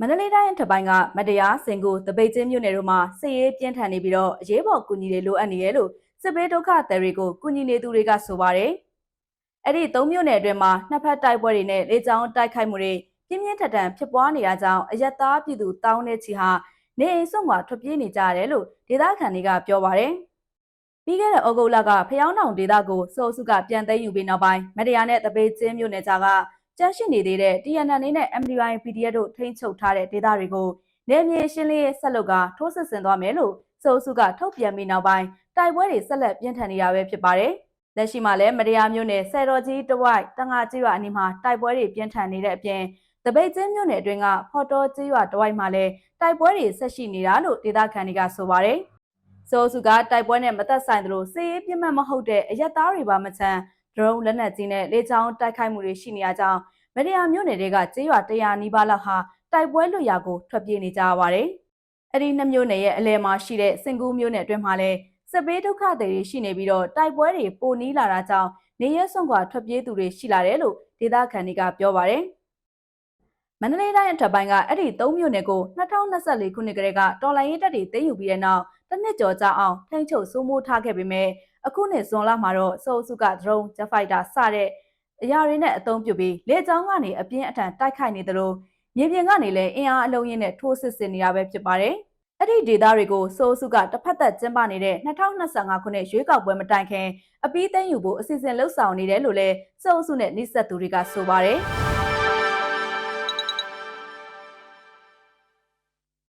မန္တလေးတိုင်းထပ်ပိုင်းကမတရားစင်ကူတပိတ်ချင်းမြို့နယ်တို့မှာစစ်ရေးပြင်းထန်နေပြီးတော့အရေးပေါ်ကူညီတွေလိုအပ်နေရလို့စစ်ဘေးဒုက္ခသည်တွေကိုကူညီနေသူတွေကဆိုပါတယ်။အဲ့ဒီသုံးမြို့နယ်အတွင်းမှာနှစ်ဖက်တိုက်ပွဲတွေနဲ့လေကြောင်းတိုက်ခိုက်မှုတွေပြင်းပြင်းထန်ထန်ဖြစ်ပွားနေတာကြောင့်အယက်သားပြည်သူတောင်းတဲ့ချီဟာနေအိမ်ဆုံးကထွက်ပြေးနေကြရတယ်လို့ဒေသခံတွေကပြောပါတယ်။ပြီးခဲ့တဲ့ဩဂုတ်လကဖျောင်းတောင်ဒေသကိုစိုးစုကပြန်သိမ်းယူပြီးနောက်ပိုင်းမတရားနဲ့တပိတ်ချင်းမြို့နယ်ကြားက ကျန်းရှိနေသေးတဲ့ TNN နဲ့ MDY PDF တို့ထိန်းချုပ်ထားတဲ့ဒေသတွေကိုနေမြေရှင်းလင်းရေးဆက်လုပ်ကထိုးစစ်ဆင်သွားမယ်လို့စိုးစုကထုတ်ပြန်ပြီးနောက်ပိုင်းတိုက်ပွဲတွေဆက်လက်ပြင်းထန်နေတာပဲဖြစ်ပါတယ်။လက်ရှိမှာလည်းမတရားမျိုးနဲ့ဆယ်တော်ကြီးတဝိုက်တငါကြီးရွာအနီးမှာတိုက်ပွဲတွေပြင်းထန်နေတဲ့အပြင်တပိတ်ချင်းမြို့နယ်အတွင်းကဖော်တော်ကြီးရွာတဝိုက်မှာလည်းတိုက်ပွဲတွေဆက်ရှိနေတာလို့ဒေသခံတွေကဆိုပါတယ်။စိုးစုကတိုက်ပွဲနဲ့မသက်ဆိုင်သလိုစစ်ရေးပြင်းမှတ်မဟုတ်တဲ့အရက်သားတွေပါမချမ်း ဒရုန်းလက်နက်ကြီးနဲ့လေကြောင်းတိုက်ခိုက်မှုတွေရှိနေရကြောင်းမရယာမြို့နယ်တွေကကျေးရွာ100နီးပါးလောက်ဟာတိုက်ပွဲလွတ်ရာကိုထွက်ပြေးနေကြရပါတယ်။အဲ့ဒီနှစ်မြို့နယ်ရဲ့အလဲမှာရှိတဲ့စင်ကူးမြို့နယ်အတွင်းမှာလည်းစစ်ပေးဒုက္ခသည်တွေရှိနေပြီးတော့တိုက်ပွဲတွေပိုနီးလာတာကြောင့်နေရဲဆုံးကထွက်ပြေးသူတွေရှိလာတယ်လို့ဒေသခံတွေကပြောပါတယ်။ မန္တလေးတိုင်းအထက်ပိုင်းကအဲ့ဒီ၃မြို့နယ်ကို2024ခုနှစ်ကတည်းကတော်လိုင်းရေးတပ်တွေသိမ်းယူပြီးတဲ့နောက်တစ်နှစ်ကျော်ကြာအောင်ထိန်းချုပ်စိုးမိုးထားခဲ့ပေမဲ့အခုနှစ်ဇွန်လမှာတော့စိုးစုကဒရုန်းဂျက်ဖိုက်တာစတဲ့အရာတွေနဲ့အသုံးပြုပြီးလေကြောင်းကနေအပြင်းအထန်တိုက်ခိုက်နေသလိုမြေပြင်ကနေလည်းအင်အားအလုံးရင်းနဲ့ထိုးစစ်ဆင်နေရပဲဖြစ်ပါတယ်။အဲ့ဒီဒေသတွေကိုစိုးစုကတစ်ဖက်သက်ကျင်းပနေတဲ့2025ခုနှစ်ရွေးကောက်ပွဲမတိုင်ခင်အပီးသိမ်းယူဖို့အစီအစဉ်လှုပ်ဆောင်နေတယ်လို့လည်းစိုးစုနဲ့နှိစက်သူတွေကဆိုပါတယ်။